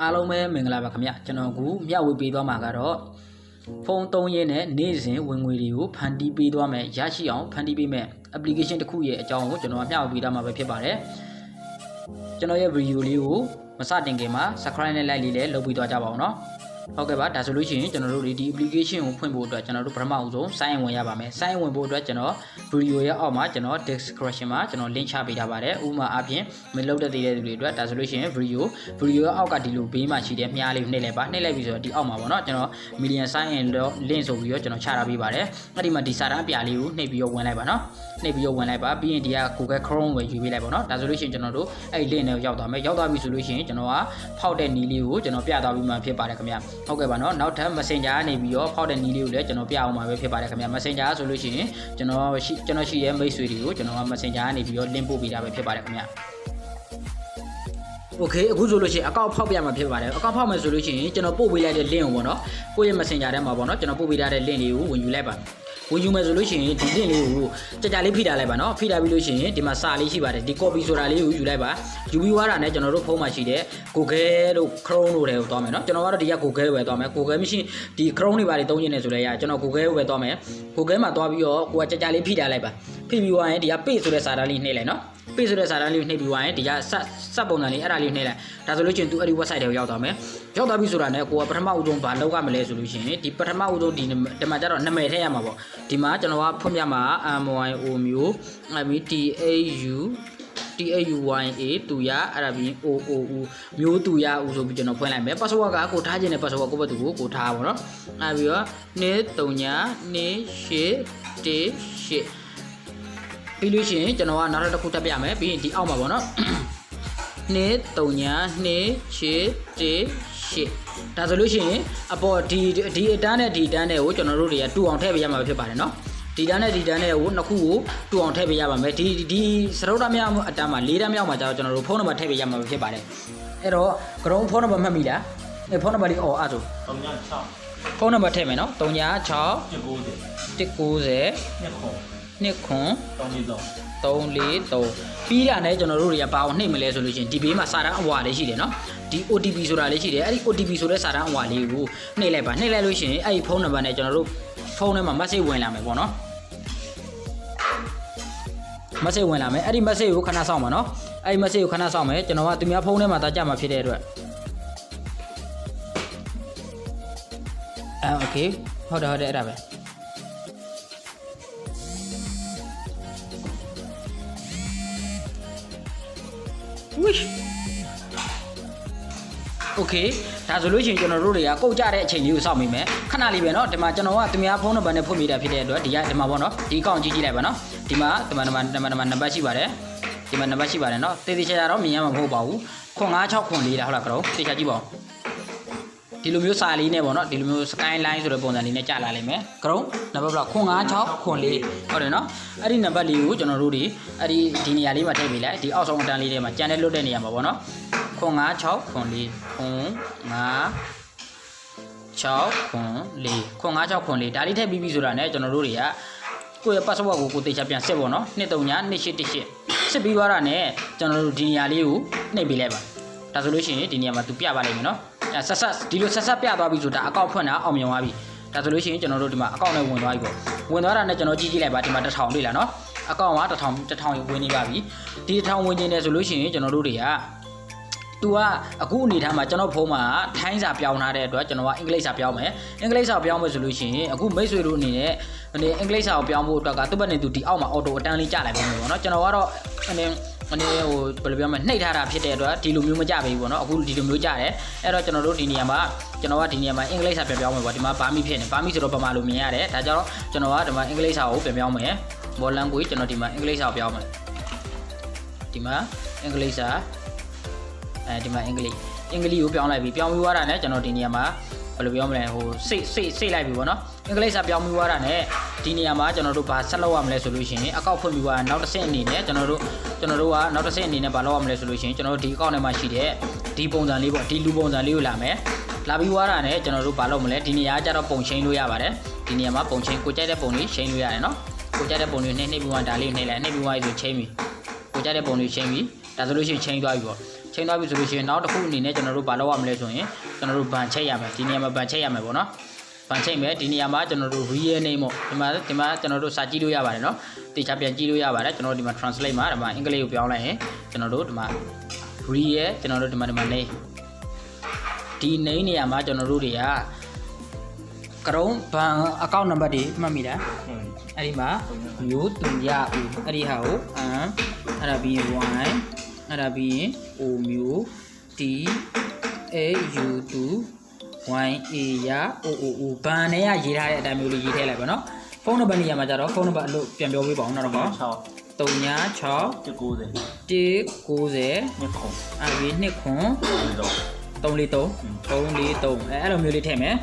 အားလုံးပဲမင်္ဂလာပါခင်ဗျကျွန်တော်အခုမျှဝေပေးသွားမှာကတော့ဖုန်းသုံးရင်းနဲ့နေ့စဉ်ဝင်ငွေတွေကိုဖန်တီးပေးသွားမယ်ရရှိအောင်ဖန်တီးပေးမယ် application တစ်ခုရဲ့အကြောင်းကိုကျွန်တော်မျှဝေပေးသွားမှာပဲဖြစ်ပါတယ်ကျွန်တော်ရဲ့ video လေးကိုမစတင်ခင်မှာ subscribe နဲ့ like လေးလည်းလုပ်ပြီးသွားကြပါအောင်နော် ဟုတ်ကဲ့ပါဒါဆိုလို့ရှိရင်ကျွန်တော်တို့ဒီ application ကိုဖွင့်ဖို့အတွက်ကျွန်တော်တို့ပထမအဆုံး sign in ဝင်ရပါမယ် sign in ဝင်ဖို့အတွက်ကျွန်တော် video ရဲ့အောက်မှာကျွန်တော် description မှာကျွန်တော် link ချပေးထားပါတယ်ဥပမာအပြင်မလုပ်တဲ့သေးတဲ့သူတွေအတွက်ဒါဆိုလို့ရှိရင် video video ရဲ့အောက်ကဒီလိုဘေးမှာရှိတဲ့မြားလေးကိုနှိပ်လိုက်ပါနှိပ်လိုက်ပြီဆိုတော့ဒီအောက်မှာပေါ့နော်ကျွန်တော် million sign in link ဆိုပြီးတော့ကျွန်တော်ချထားပေးပါတယ်အဲ့ဒီမှာဒီစာတန်းအပြာလေးကိုနှိပ်ပြီးတော့ဝင်လိုက်ပါနော်နှိပ်ပြီးတော့ဝင်လိုက်ပါပြီးရင်ဒီက Google Chrome ကိုယူပေးလိုက်ပါတော့ဒါဆိုလို့ရှိရင်ကျွန်တော်တို့အဲ့ဒီ link နဲ့ရောက်သွားမယ်ရောက်သွားပြီဆိုလို့ရှိရင်ကျွန်တော်ကဖောက်တဲ့နီးလေးကိုကျွန်တော်ပြသွားပြီးမှဖြစ်ပါတယ်ခင်ဗျဟုတ်ကဲ့ပါနော်နောက်ထပ် Messenger ကနေပြီးတော့ဖောက်တဲ့နီးလေးကိုလည်းကျွန်တော်ပြအောင်မှာပဲဖြစ်ပါတယ်ခင်ဗျ Messenger ဆိုလို့ရှိရင်ကျွန်တော်ရှိကျွန်တော်ရှိရဲ့မိတ်ဆွေတွေကိုကျွန်တော်က Messenger ကနေပြီးတော့ link ပို့ပေးတာပဲဖြစ်ပါတယ်ခင်ဗျโอเคအခုဆိုလို့ရှိရင်အကောင့်ဖောက်ပြမှာဖြစ်ပါတယ်အကောင့်ဖောက်မယ်ဆိုလို့ရှိရင်ကျွန်တော်ပို့ပေးလိုက်တဲ့ link ကိုပေါ့နော်ကိုယ့်ရဲ့ Messenger ထဲမှာပေါ့နော်ကျွန်တော်ပို့ပေးထားတဲ့ link လေးကိုဝင်ယူလိုက်ပါ ဝင်ယူမယ်ဆိုလို့ရှိရင်ဒီ link လေးကိုကြာကြာလေးဖိထားလိုက်ပါနော်ဖိထားပြီးလို့ရှိရင်ဒီမှာစာလေးရှိပါတယ်ဒီ copy ဆိုတာလေးကိုယူလိုက်ပါယူပြီးွားတာနဲ့ကျွန်တော်တို့ဖုန်းမှာရှိတဲ့ Google တို့ Chrome တို့တွေကိုသွားမယ်နော်ကျွန်တော်ကတော့ဒီက Google ပဲသွားမယ် Google မရှိဒီ Chrome တွေပါတွေသုံးနေတယ်ဆိုလဲရကျွန်တော် Google ပဲသွားမယ် Google မှာသွားပြီးတော့ကိုကကြာကြာလေးဖိထားလိုက်ပါဖိပြီးွားရင်ဒီက page ဆိုတဲ့စာတန်းလေးနှိပ်လိုက်နော် page ဆိုတဲ့စာတန်းလေးကိုနှိပ်ပြီးွားရင်ဒီကစက်စက်ပုံစံလေးအဲ့ဒါလေးကိုနှိပ်လိုက်ဒါဆိုလို့ချင်း तू အဲ့ဒီ website တွေကိုရောက်သွားမယ်ရောက်သွားပြီဆိုတာနဲ့ကိုကပထမဦးဆုံးဘာလုပ်ရမလဲဆိုလို့ရှိရင်ဒီပထမဦးဆုံးဒီဒီမှာကျတော့နာမည်ထည့်ရမှာပေါ့ဒီမှာကျွန်တော်ကဖွင့်ပြမှာ MYO မျိုးအဲ့ပြီး TAU TAUYA တူရအဲ့ဒါပြီး OOU မျိုးတူရဦးဆိုပြီးကျွန်တော်ဖွင့်လိုက်မယ် password ကကိုထားခြင်းတဲ့ password ကိုဘက်သူကိုကိုထားပါတော့အဲ့ပြီးတော့နေ3ညာနေ8 1 8 ပြီးလို့ရှိရင်ကျွန်တော်ကနောက်တစ်ခုတက်ပြမယ်ပြီးရင်ဒီအောက်မှာပေါ့နော်နေ3ညာနေ8 1 8ဒါဆိုလို့ရှိရင်အပေါ်ဒီဒီအတန်းနဲ့ဒီအတန်းနဲ့ကိုကျွန်တော်တို့တွေကတူအောင်ထည့်ပေးရမှာဖြစ်ပါတယ်နော်ဒီတန်းနဲ့ဒီတန်းနဲ့ကိုနှစ်ခုကိုတူအောင်ထည့်ပေးရပါမယ်ဒီဒီစရုပ်တမြောက်အတန်းမှာ၄တန်းမြောက်မှာကျတော့ကျွန်တော်တို့ဖုန်းနံပါတ်ထည့်ပေးရမှာဖြစ်ပါတယ်အဲ့တော့ကရုံးဖုန်းနံပါတ်မှတ်မိလားအဲဖုန်းနံပါတ်လေးအော်အဲ့ဆို396ဖုန်းနံပါတ်ထည့်မယ်နော်396 190 190နှစ်ခွ န်နှစ်ခွန်343 343ပြီးတာနဲ့ကျွန်တော်တို့တွေကဘာအောင်နှိမ့်မလဲဆိုလို့ရှိရင်ဒီဘေးမှာစာတန်းအဝါလေးရှိတယ်နော်ဒီ OTP ဆိုတာလေးရှိတယ်အဲ့ဒီ OTP ဆိုတဲ့စာတန်းအဝါလေးကိုနှိမ့်လိုက်ပါနှိမ့်လိုက်လို့ရှိရင်အဲ့ဒီဖုန်းနံပါတ်နဲ့ကျွန်တော်တို့ဖုန်းထဲမှာ message ဝင်လာမယ်ပေါ့နော် message ဝင်လာမယ်အဲ့ဒီ message ကိုခဏစောင့်ပါနော်အဲ့ဒီ message ကိုခဏစောင့်မယ်ကျွန်တော်ကသူများဖုန်းထဲမှာတာကြမှာဖြစ်တဲ့အတွက်အဲ okay ဟုတ်တယ်ဟုတ်တယ်အဲ့ဒါပဲ wish okay ဒါဆိုလို့ရှိရင်ကျွန်တော်တို့တွေကကုတ်ကြတဲ့အချိန်လေးကိုစောင့်မိမယ်ခဏလေးပဲเนาะဒီမှာကျွန်တော်ကသူများဖုန်းနံပါတ်နဲ့ဖွင့်မိတာဖြစ်တဲ့အတွက်ဒီကဒီမှာပေါ့เนาะဒီအကောင့်ကြည့်ကြည့်လိုက်ပါเนาะဒီမှာဒီမှာဒီမှာဒီမှာဒီမှာနံပါတ်ရှိပါတယ်ဒီမှာနံပါတ်ရှိပါတယ်เนาะတေးသေးချာချာတော့မြင်ရမှာမဟုတ်ပါဘူးခွန်96ခွန်4လားဟုတ်လားကတော့တေးချာကြည့်ပါဦး ဒီလိုမျိုးစာလေးနဲ့ပေါ့နော်ဒီလိုမျိုး sky line ဆိုတဲ့ပုံစံလေးနဲ့ကြာလာလိမ့်မယ်ကရုံးနံပါတ်ဘလောက်956ခွန်လေးဟုတ်တယ်နော်အဲ့ဒီနံပါတ်လေးကိုကျွန်တော်တို့ဒီအဲ့ဒီဒီနေရာလေးမှာထည့်ပေးလိုက်ဒီအောက်ဆုံးအတန်းလေးထဲမှာကြံတဲ့လွတ်တဲ့နေရာမှာပေါ့နော်956ခွန်လေးခွန်9 6ခွန်4ခွန်9 6ခွန်4ဒါလေးထည့်ပြီးပြီဆိုတာနဲ့ကျွန်တော်တို့တွေကကိုယ့်ရဲ့ password ကိုကိုယ်တေချာပြန်စစ်ပေါ့နော်239 2818စစ်ပြီးသွားတာနဲ့ကျွန်တော်တို့ဒီနေရာလေးကိုနှိပ်ပေးလိုက်ပါဒါဆိုလို့ရှိရင်ဒီနေရာမှာသူပြပါလိမ့်မယ်နော် ဆက်ဆက်ဒီလိုဆက်ဆက်ပြသွားပြီဆိုတာအကောင့်ဖွင့်တာအောင်မြင်သွားပြီဒါဆိုလို့ရှိရင်ကျွန်တော်တို့ဒီမှာအကောင့်နဲ့ဝင်သွားပြီပေါ့ဝင်သွားတာ ਨੇ ကျွန်တော်ကြည့်ကြည့်လိုက်ပါဒီမှာ1000တွေ့လားနော်အကောင့်က1000 1000ဝင်နေပါပြီဒီ1000ဝင်နေတယ်ဆိုလို့ရှိရင်ကျွန်တော်တို့တွေက तू ကအခုအနေထားမှာကျွန်တော်ဖုန်းမှာထိုင်းစာပြောင်းထားတဲ့အတွက်ကျွန်တော်ကအင်္ဂလိပ်စာပြောင်းမယ်အင်္ဂလိပ်စာပြောင်းမယ်ဆိုလို့ရှိရင်အခုမိတ်ဆွေတို့အနေနဲ့အနေအင်္ဂလိပ်စာကိုပြောင်းဖို့အတွက်ကသူ့ဘက်နေသူဒီအောက်မှာအော်တိုအတန်းလေးကြာလိုက်ပါမယ်ပေါ့နော်ကျွန်တော်ကတော့အနေ အနေဟိုဘယ်လိုပြောမလဲနှိပ်ထားတာဖြစ်တဲ့အတွက်ဒီလိုမျိုးမကြပါဘူးပေါ့နော်အခုဒီလိုမျိုးကြတယ်အဲ့တော့ကျွန်တော်တို့ဒီနေရာမှာကျွန်တော်ကဒီနေရာမှာအင်္ဂလိပ်စာပြန်ပြောင်းမယ်ပေါ့ဒီမှာဘာမီဖြစ်နေဘာမီဆိုတော့ဗမာလိုမြင်ရတယ်ဒါကြောင့်ကျွန်တော်ကဒီမှာအင်္ဂလိပ်စာကိုပြန်ပြောင်းမယ် ball language ကျွန်တော်ဒီမှာအင်္ဂလိပ်စာကိုပြောင်းမယ်ဒီမှာအင်္ဂလိပ်စာအဲဒီမှာအင်္ဂလိပ်အင်္ဂလိပ်ကိုပြောင်းလိုက်ပြီပြောင်းပြီးသွားတာနဲ့ကျွန်တော်ဒီနေရာမှာဘယ်လိုပြောမလဲဟိုစိတ်စိတ်စိတ်လိုက်ပြီပေါ့နော် အင်္ဂလိပ်စာပြောင်းပြီးသွားတာနဲ့ဒီနေရာမှာကျွန်တော်တို့ဘာဆက်လုပ်ရမလဲဆိုလို့ရှိရင်အကောက်ဖွင့်ပြီးသွားနောက်တစ်ဆင့်အနေနဲ့ကျွန်တော်တို့ကျွန်တော်တို့ကနောက်တစ်ဆင့်အနေနဲ့ဘာလုပ်ရမလဲဆိုလို့ရှိရင်ကျွန်တော်တို့ဒီအကောင့်ထဲမှာရှိတဲ့ဒီပုံစံလေးပေါ့ဒီလူပုံစံလေးကိုလာမယ်လာပြီးသွားတာနဲ့ကျွန်တော်တို့ဘာလုပ်မလဲဒီနေရာကကြတော့ပုံချင်းလို့ရပါတယ်ဒီနေရာမှာပုံချင်းကိုကြိုက်တဲ့ပုံလေးချင်းလို့ရတယ်နော်ကိုကြိုက်တဲ့ပုံလေးနှိမ့်နှိမ့်ပြီးသွားဒါလေးကိုနှိမ့်လိုက်နှိမ့်ပြီးသွားပြီဆိုချင်းပြီကိုကြိုက်တဲ့ပုံလေးချင်းပြီဒါဆိုလို့ရှိရင်ချင်းသွားပြီပေါ့ချိန်သွားပြီဆိုလို့ရှိရင်နောက်တစ်ခုအနေနဲ့ကျွန်တော်တို့ဘာလုပ်ရမလဲဆိုရင်ကျွန်တော်တို့ဗန်ချိတ်ရမယ်ဒီနေရာမှာဗန်ချိတ်ရမယ်ပေါ့နော် ဗန်ချိတ်မယ်ဒီနေရာမှာကျွန်တော်တို့ real name ပေါ့ဒီမှာဒီမှာကျွန်တော်တို့စာကြည့်လို့ရပါတယ်နော်တေချာပြန်ကြည့်လို့ရပါတယ်ကျွန်တော်တို့ဒီမှာ translate မှာဒီမှာအင်္ဂလိပ်ကိုပြောင်းလိုက်ရင်ကျွန်တော်တို့ဒီမှာ real ကျွန်တော်တို့ဒီမှာဒီမှာ name ဒီ name နေရာမှာကျွန်တော်တို့တွေကကရုံးဘန်အကောင့်နံပါတ်တွေမှတ်မိလားဟုတ်အဲ့ဒီမှာမျိုးသူရဦးအဲ့ဒီဟာကိုအမ်အဲ့ဒါပြီးရင် y အဲ့ဒါပြီးရင် o မျိုး t a u 2 y a ရ o o o ဘန်နဲ့ရရေးထားတဲ့အတိုင်းမျိုးလေးရေးထည့်လိုက်ပါနော်ဖုန်းနံပါတ်နေရာမှာကျတော့ဖုန်းနံပါတ်အလို့ပြန်ပြောပေးပါဦးနောက်တော့3 6 6 190 190နှစ်ခုံအဲ့ဒီနှစ်ခွန်ဒီတော့343 343အဲအဲ့လိုမျိုးလေးထည့်မယ်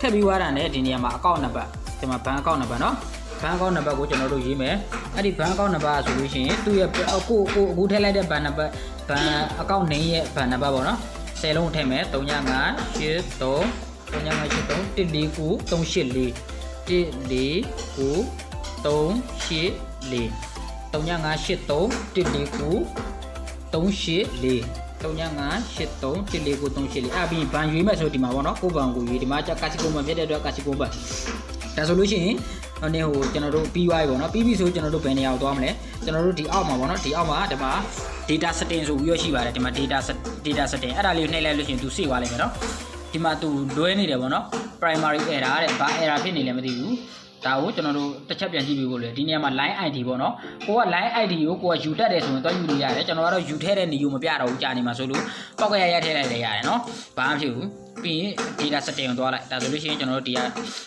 ထည့်ပြီးွားတာနဲ့ဒီနေရာမှာအကောင့်နံပါတ်ဒီမှာဘန်အကောင့်နံပါတ်နော်ဘန်အကောင့်နံပါတ်ကိုကျွန်တော်တို့ရေးမယ်အဲ့ဒီဘန်အကောင့်နံပါတ်ဆိုလို့ရှိရင်သူ့ရဲ့ကိုကိုအခုထည့်လိုက်တဲ့ဘန်နံပါတ်ဘန်အကောင့်နင်းရဲ့ဘန်နံပါတ်ပေါ့နော် 10လုံးထည့်မယ်395 83 395 83 149 149 384 385 83 149 384 385 83 184အဲ့ပြီးဘန်ရွေးမဲ့ဆိုဒီမှာပေါ့နော်ကိုဘန်ကိုရွေးဒီမှာကစီကိုဘန်ဖြစ်တဲ့အတွက်ကစီကိုဘန်ဒါဆိုလို့ရှိရင် ဟိုနေဟိုကျွန်တော်တို့ပြီးသွားပြီပေါ့နော်ပြီးပြီဆိုကျွန်တော်တို့ဘယ်နေရာကိုသွားမလဲကျွန်တော်တို့ဒီအောက်မှာပေါ့နော်ဒီအောက်မှာဒီမှာ data setting ဆိုပြီးရရှိပါတယ်ဒီမှာ data set- data setting အဲ့ဒါလေးကိုနှိပ်လိုက်လို့ရှိရင်သူစေ့သွားလိမ့်မယ်နော်ဒီမှာသူလွဲနေတယ်ပေါ့နော် primary error တဲ့ဘာ error ဖြစ်နေလဲမသိဘူးဒါကိုကျွန်တော်တို့တစ်ချက်ပြန်ကြည့်ပြီးဖို့လေဒီနေရာမှာ line ID ပေါ့နော်ကိုက line ID ကိုကိုကယူတတ်တယ်ဆိုရင်တော့ယူလို့ရတယ်ကျွန်တော်ကတော့ယူထဲတဲ့နေယူမပြတော့ဘူးကြာနေမှာဆိုလို့ပောက်ကရရထည့်လိုက်လေရတယ်နော်ဘာမှမဖြစ်ဘူး ပြီးရင် data setting ကိုသွားလိုက်ဒါဆိုလို့ရှိရင်ကျွန်တော်တို့ဒီက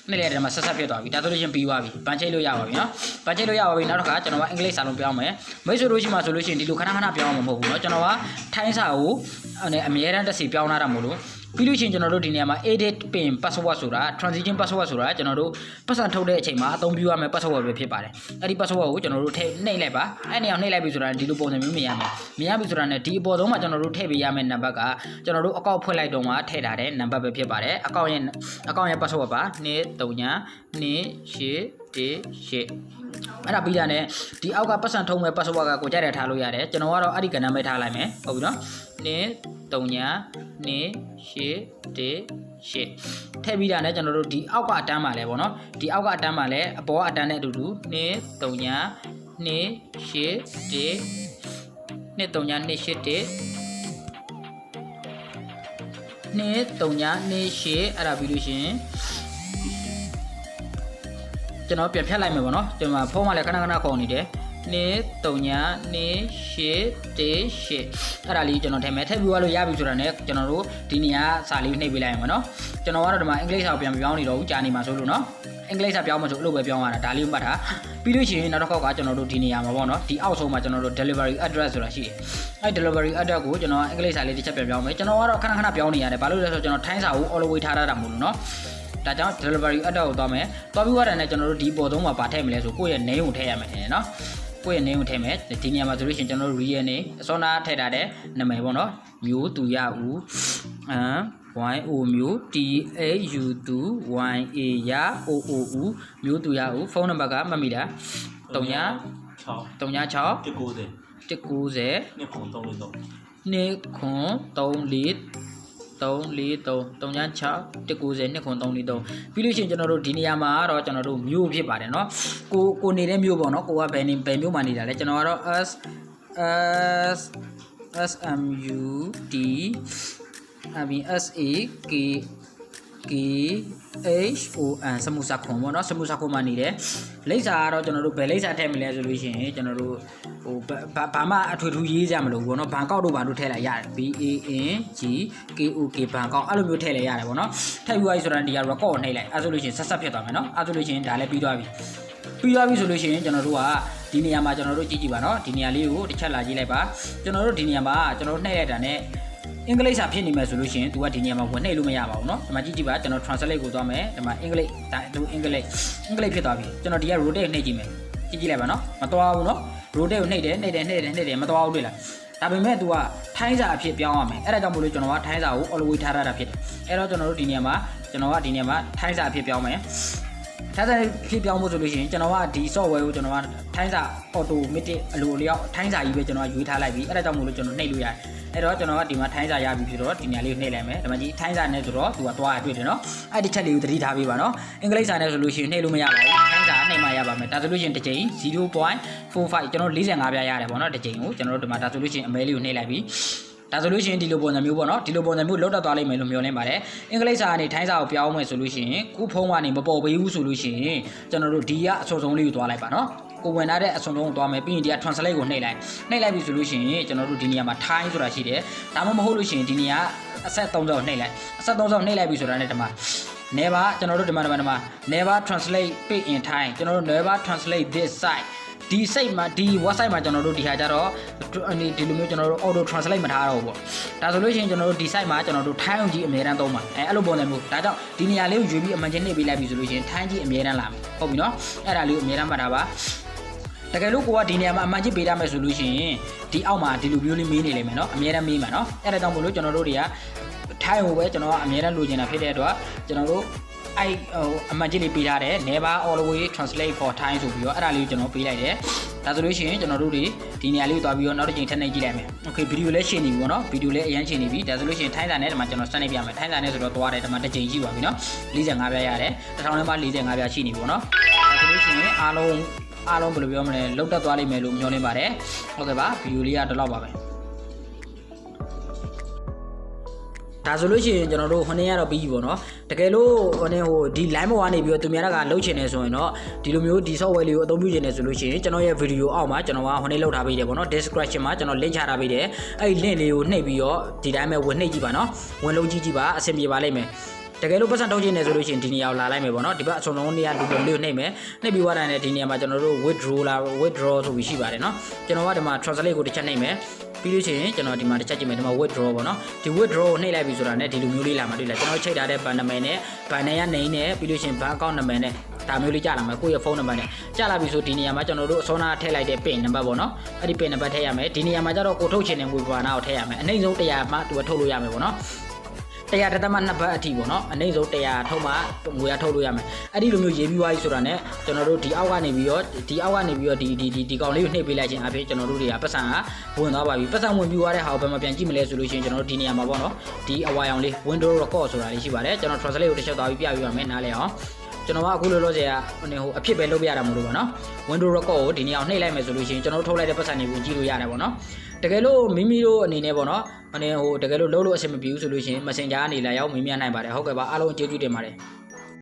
နေ့လေဒီမှာဆက်ဆက်ဖြစ်သွားပြီဒါဆိုလို့ရှိရင်ပြီးသွားပြီဘန်ချိတ်လို့ရပါပြီနော်ဘန်ချိတ်လို့ရပါပြီနောက်တစ်ခါကျွန်တော်ကအင်္ဂလိပ်စာလုံးပြောင်းမယ်မိတ်ဆွေတို့ရှိမှဆိုလို့ရှိရင်ဒီလိုခဏခဏပြောင်းမှာမဟုတ်ဘူးနော်ကျွန်တော်ကထိုင်းစာကိုအဲ့အမြဲတမ်းတစ်စီပြောင်းလာတာမို့လို့ ပြီးလို့ရှိရင်ကျွန်တော်တို့ဒီနေရာမှာ edit pin password ဆိုတာ transition password ဆိုတာကျွန်တော်တို့ပတ်စံထုတ်တဲ့အချိန်မှာအသုံးပြုရမယ့် password ပဲဖြစ်ပါတယ်အဲ့ဒီ password ကိုကျွန်တော်တို့ထည့်နှိပ်လိုက်ပါအဲ့နေအောင်နှိပ်လိုက်ပြီဆိုတာဒီလိုပုံစံမျိုးမြင်ရမယ်မြင်ရပြီဆိုတာနဲ့ဒီအပေါ်ဆုံးမှာကျွန်တော်တို့ထည့်ပေးရမယ့်နံပါတ်ကကျွန်တော်တို့အကောင့်ဖွင့်လိုက်တော့မှထည့်ထားတဲ့နံပါတ်ပဲဖြစ်ပါတယ်အကောင့်ရဲ့အကောင့်ရဲ့ password ပါ23 28 အဲ့ဒါပြီးတာနဲ့ဒီအောက်ကပတ်စံထုံးမဲ့ password ကကိုကြိုက်တယ်ထားလို့ရတယ်ကျွန်တော်ကတော့အဲ့ဒီကဏ္ဍပဲထားလိုက်မယ်ဟုတ်ပြီနော်နင်း3ညာနင်း8 1 8ထည့်ပြီးတာနဲ့ကျွန်တော်တို့ဒီအောက်ကအတန်းပါလဲပေါ့နော်ဒီအောက်ကအတန်းပါလဲအပေါ်ကအတန်းနဲ့အတူတူနင်း3ညာနင်း8 1နှစ်3ညာနှစ်8 1နှစ်3ညာနှစ်8အဲ့ဒါပြီးလို့ရှရင် ကျွန်တော်ပြန်ဖြတ်လိုက်မယ်ပေါ့နော်ကျွန်တော်ဖုန်းကလည်းခဏခဏခေါ်နေတယ်နေ3ညနေ8 1 8အဲ့ဒါလေးကျွန်တော်ထည့်မယ်ထည့်ပြီးသွားလို့ရပြီဆိုတာနဲ့ကျွန်တော်တို့ဒီနေရာစာလေးနှိပ်ပေးလိုက်ရမှာနော်ကျွန်တော်ကတော့ဒီမှာအင်္ဂလိပ်စာကိုပြန်ပြောင်းနေတော့ဘူးကြာနေမှာဆိုလို့နော်အင်္ဂလိပ်စာပြောင်းမှဆိုအဲ့လိုပဲပြောင်းရတာဒါလေးမှတ်ထားပြီးလို့ရှိရင်နောက်တစ်ခေါက်ကကျွန်တော်တို့ဒီနေရာမှာပေါ့နော်ဒီအောက်ဆုံးမှာကျွန်တော်တို့ delivery address ဆိုတာရှိတယ်အဲ့ delivery address ကိုကျွန်တော်အင်္ဂလိပ်စာလေးတစ်ချက်ပြန်ပြောင်းမယ်ကျွန်တော်ကတော့ခဏခဏပြောင်းနေရတယ်ဘာလို့လဲဆိုတော့ကျွန်တော်ထိုင်းစာကို all the way ထားရတာမို့လို့နော် ဒါကြောင့် delivery address ကိုသွားမယ်။သွားပြီးသွားတယ်နဲ့ကျွန်တော်တို့ဒီပေါ်သုံးမှာပါထည့်မလဲဆိုကိုယ့်ရဲ့ name ကိုထည့်ရမယ်ထင်တယ်နော်။ကိုယ့်ရဲ့ name ကိုထည့်မယ်။ဒီနေရာမှာဆိုလို့ရှိရင်ကျွန်တော်တို့ real name အစောနာထည့်ထားတဲ့နာမည်ပေါ့နော်။မျိုးသူရဦးအမ် y o မျိုး t a u 2 y a ရ o o u မျိုးသူရဦးဖုန်းနံပါတ်ကမှတ်မိလား3ည6 36 190 190နှစ်ခုံ 343 နှစ်ခွန်3 4 3 4 3 3 6 190 293ပြီးလို့ရှိရင်ကျွန်တော်တို့ဒီနေရာမှာတော့ကျွန်တော်တို့မြို့ဖြစ်ပါတယ်เนาะကိုကိုနေတဲ့မြို့ပေါ့เนาะကိုကဘယ်နေဘယ်မြို့မှာနေတာလဲကျွန်တော်ကတော့ S S S M U D အပြင် S A K K H O N စမုစာခွန်ပေါ့နော်စမုစာခွန်မှာနေတယ်လိပ်စာကတော့ကျွန်တော်တို့ဘယ်လိပ်စာထည့်မလဲဆိုလို့ရှိရင်ကျွန်တော်တို့ဟိုဘာမှအထွေထူးရေးကြမလို့ပေါ့နော်ဘန်ကောက်တို့ဘာလို့ထည့်လိုက်ရတယ် B A N G K O K ဘန်ကောက်အဲ့လိုမျိုးထည့်လိုက်ရတယ်ပေါ့နော်ထည့်ပြီးသွားပြီဆိုတော့ဒီက record ကိုနှိပ်လိုက်အဲ့ဆိုလို့ရှိရင်ဆက်ဆက်ဖြစ်သွားမယ်နော်အဲ့ဆိုလို့ရှိရင်ဒါလည်းပြီးသွားပြီပြီးသွားပြီဆိုလို့ရှိရင်ကျွန်တော်တို့ကဒီနေရာမှာကျွန်တော်တို့ကြည့်ကြည့်ပါနော်ဒီနေရာလေးကိုတစ်ချက်လာကြည့်လိုက်ပါကျွန်တော်တို့ဒီနေရာမှာကျွန်တော်တို့နှိပ်ရတာ ਨੇ အင်္ဂလိပ်စာဖြစ်နေမယ်ဆိုလို့ရှိရင် तू ကဒီနေရာမှာဝင်နှိပ်လို့မရပါဘူးเนาะဒီမှာကြည့်ကြည့်ပါကျွန်တော် translate ကိုသွားမယ်ဒီမှာအင်္ဂလိပ်ဒါသူအင်္ဂလိပ်အင်္ဂလိပ်ဖြစ်သွားပြီကျွန်တော်ဒီက rotate နှိပ်ကြည့်မယ်ကြည့်ကြည့်လိုက်ပါเนาะမသွားဘူးเนาะ rotate ကိုနှိပ်တယ်နှိပ်တယ်နှိပ်တယ်နှိပ်တယ်မသွားဘူးတွေ့လားဒါပေမဲ့ तू ကထိုင်းစာအဖြစ်ပြောင်းရမယ်အဲ့ဒါကြောင့်မို့လို့ကျွန်တော်ကထိုင်းစာကို always ထားရတာဖြစ်တယ်အဲ့တော့ကျွန်တော်တို့ဒီနေရာမှာကျွန်တော်ကဒီနေရာမှာထိုင်းစာအဖြစ်ပြောင်းမယ် ထိုင်းစာဖြစ်ပြောင်းဖို့ဆိုလို့ရှိရင်ကျွန်တော်ကဒီ software ကိုကျွန်တော်ကထိုင်းစာ automatic အလိုအလျောက်ထိုင်းစာကြီးပဲကျွန်တော်ကရွေးထားလိုက်ပြီအဲ့ဒါကြောင့်မို့လို့ကျွန်တော်နှိပ်လို့ရတယ်အဲ့တော့ကျွန်တော်ကဒီမှာထိုင်းစာရပြီဖြစ်တော့ဒီနေရာလေးကိုနှိပ်လိုက်မယ်ဒါမှကြီးထိုင်းစာနဲ့ဆိုတော့သူကသွားရတွေ့တယ်နော်အဲ့ဒီချက်လေးကိုသတိထားပေးပါနော်အင်္ဂလိပ်စာနဲ့ဆိုလို့ရှိရင်နှိပ်လို့မရပါဘူးထိုင်းစာနှိပ်မှရပါမယ်ဒါဆိုလို့ရှိရင်တစ်ချိန်0.45ကျွန်တော်45ပြရတယ်ပေါ့နော်တစ်ချိန်ကိုကျွန်တော်တို့ဒီမှာဒါဆိုလို့ရှိရင်အမဲလေးကိုနှိပ်လိုက်ပြီ ဒါဆိုလို့ရှိရင်ဒီလိုပုံစံမျိုးပေါ့နော်ဒီလိုပုံစံမျိုးလောက်တက်သွားလိမ့်မယ်လို့မျှော်လင့်ပါတယ်အင်္ဂလိပ်စာကနေထိုင်းစာကိုပြောင်းမယ်ဆိုလို့ရှိရင်ခုဖုံးကနေမပေါ်ပေးဘူးဆိုလို့ရှိရင်ကျွန်တော်တို့ဒီကအစောဆုံးလေးကိုသွားလိုက်ပါနော်ကိုဝင်လာတဲ့အစုံလုံးကိုသွားမယ်ပြီးရင်ဒီက translate ကိုနှိပ်လိုက်နှိပ်လိုက်ပြီဆိုလို့ရှိရင်ကျွန်တော်တို့ဒီနေရာမှာ time ဆိုတာရှိတယ်ဒါမှမဟုတ်လို့ရှိရင်ဒီနေရာအဆက်30ကိုနှိပ်လိုက်အဆက်30ကိုနှိပ်လိုက်ပြီဆိုတာနဲ့ဒီမှာ never ကျွန်တော်တို့ဒီမှာဒီမှာဒီမှာ never translate page in time ကျွန်တော်တို့ never translate this site ဒီ site မှာဒီ website မှာကျွန်တော်တို့ဒီဟာကြတော့ဒီဒီလိုမျိုးကျွန်တော်တို့ auto translate မထားတော့ဘူးပေါ့ဒါဆိုလို့ရှိရင်ကျွန်တော်တို့ဒီ site မှာကျွန်တော်တို့ထိုင်းအောင်ကြီးအမြဲတမ်းသုံးပါအဲအဲ့လိုပုံစံမျိုးဒါကြောင့်ဒီနေရာလေးကိုရွေးပြီးအမှန်ချင်းနှိပ်ပေးလိုက်ပြီဆိုလို့ရှိရင်ထိုင်းကြီးအမြဲတမ်းလာမယ်ဟုတ်ပြီနော်အဲ့ဒါလေးကိုအမြဲတမ်းမှတ်ထားပါတကယ်လို့ကိုကဒီနေရာမှာအမှန်ကြီးပေးရမယ်ဆိုလို့ရှိရင်ဒီအောက်မှာဒီလိုမျိုးလေးမေးနေလိမ့်မယ်နော်အမြဲတမ်းမေးမှာနော်အဲ့ဒါကြောင့်မို့လို့ကျွန်တော်တို့တွေကထိုင်းကိုပဲကျွန်တော်ကအမြဲတမ်းလိုချင်တာဖြစ်တဲ့အတွက်ကျွန်တော်တို့ အဲ့ဟိုအမှန်ကြီးလေးပေးထားတယ် never always translate for time ဆိုပြီးတော့အဲ့ဒါလေးကိုကျွန်တော်ပေးလိုက်တယ်ဒါဆိုလို့ရှိရင်ကျွန်တော်တို့တွေဒီနေရာလေးကိုသွားပြီးတော့နောက်တစ်ချိန်ထပ်နေကြည့်လိုက်မယ် okay ဗီဒီယိုလည်းရှင်းနေပြီပေါ့နော်ဗီဒီယိုလည်းအရင်ရှင်းနေပြီဒါဆိုလို့ရှိရင်ထိုင်းစာနဲ့ဒီမှာကျွန်တော်စနေပြမယ်ထိုင်းစာနဲ့ဆိုတော့သွားတယ်ဒီမှာတစ်ချိန်ရှိပါပြီနော်45ပြရတယ်တစ်ထောင်နဲ့မှ45ပြရှိနေပြီပေါ့နော်ဒါဆိုလို့ရှိရင်အားလုံးအားလုံးဘယ်လိုပြောမလဲလောက်တက်သွားလိမ့်မယ်လို့မျှော်လင့်ပါတယ်ဟုတ်ကဲ့ပါဗီဒီယိုလေးကတော့ပါပဲ ဒါဆိုလို့ရှိရင်ကျွန်တော်တို့ဟိုနေ့ကတော့ပြီးပြီပေါ့နော်တကယ်လို့ဟိုနေ့ဟိုဒီ line ပေါ်ကနေပြီးတော့သူများကလှုပ်ချင်နေဆိုရင်တော့ဒီလိုမျိုးဒီ software လေးကိုအသုံးပြုချင်နေဆိုလို့ရှိရင်ကျွန်တော်ရဲ့ video အောက်မှာကျွန်တော်ကဟိုနေ့လောက်ထားပေးတယ်ပေါ့နော် description မှာကျွန်တော် link ချထားပေးတယ်အဲ့ဒီ link လေးကိုနှိပ်ပြီးတော့ဒီတိုင်းပဲဝင်နှိပ်ကြည့်ပါနော်ဝင်လုံးကြည့်ကြည့်ပါအဆင်ပြေပါလိမ့်မယ်တကယ်လို့ပတ်စံတောင်းချင်နေဆိုလို့ရှိရင်ဒီနေရာကိုလာလိုက်မယ်ပေါ့နော်ဒီဘက်အစုံလုံးနေရာလူလုံးလေးကိုနှိပ်မယ်နှိပ်ပြီးသွားတဲ့ဒီနေရာမှာကျွန်တော်တို့ withdraw လာ withdraw ဆိုပြီးရှိပါတယ်နော်ကျွန်တော်ကဒီမှာ translate ကိုတစ်ချက်နှိပ်မယ် ပြီးလို့ရှိရင်ကျွန်တော်ဒီမှာတစ်ချက်ကြည့်မယ်ဒီမှာ withdraw ပေါ့နော်ဒီ withdraw ကိုနှိပ်လိုက်ပြီဆိုတာနဲ့ဒီလိုမျိုးလေးလာမှာတွေ့လားကျွန်တော်ချိန်ထားတဲ့ ban number နဲ့ ban နဲ့ရနေနဲ့ပြီးလို့ရှိရင် ban account number နဲ့ဒါမျိုးလေးကြာလာမယ်ကိုယ့်ရဲ့ဖုန်းနံပါတ်နဲ့ကြာလာပြီဆိုဒီနေရာမှာကျွန်တော်တို့အစောနာထည့်လိုက်တဲ့ pin နံပါတ်ပေါ့နော်အဲ့ဒီ pin နံပါတ်ထည့်ရမယ်ဒီနေရာမှာကျတော့ကိုထုတ်ချင်တဲ့ငွေပမာဏကိုထည့်ရမယ်အနှိမ့်ဆုံး100မှသူကထုတ်လို့ရမယ်ပေါ့နော် တရားတသမနှစ်ဘတ်အထိပေါ့နော်အနှိမ့်ဆုံး100ထုတ်မှငွေရထုတ်လို့ရမယ်အဲ့ဒီလိုမျိုးရေးပြီးသွားပြီဆိုတာနဲ့ကျွန်တော်တို့ဒီအောက်ကနေပြီးတော့ဒီအောက်ကနေပြီးတော့ဒီဒီဒီဒီကောင်လေးကိုနှိပ်ပေးလိုက်ခြင်းအပြင်ကျွန်တော်တို့တွေကပတ်စံကဝင်သွားပါပြီပတ်စံဝင်ပြီးသွားတဲ့ဟာကိုဘယ်မှာပြန်ကြည့်မလဲဆိုလို့ရှိရင်ကျွန်တော်တို့ဒီနေရာမှာပေါ့နော်ဒီအဝါရောင်လေး window record ဆိုတာလေးရှိပါတယ်ကျွန်တော် translate ကိုတစ်ချက်သွားပြီးပြပြပါမယ်နားလည်အောင် ကျွန်တော်ကအခုလောလောဆယ်ကဟိုနေဟိုအဖြစ်ပဲလုပ်ပြရတာမလို့ပါနော် window record ကိုဒီနေရာကိုနှိပ်လိုက်မယ်ဆိုလို့ရှိရင်ကျွန်တော်တို့ထုတ်လိုက်တဲ့ပတ်စံတွေကိုကြည့်လို့ရတယ်ပေါ့နော်တကယ်လို့မိမိတို့အနေနဲ့ပေါ့နော်ဟိုနေဟိုတကယ်လို့လုံးလို့အဆင်မပြေဘူးဆိုလို့ရှိရင် messenger ကနေလာရောက်မေးမြန်းနိုင်ပါတယ်ဟုတ်ကဲ့ပါအားလုံးကျေးဇူးတင်ပါတယ်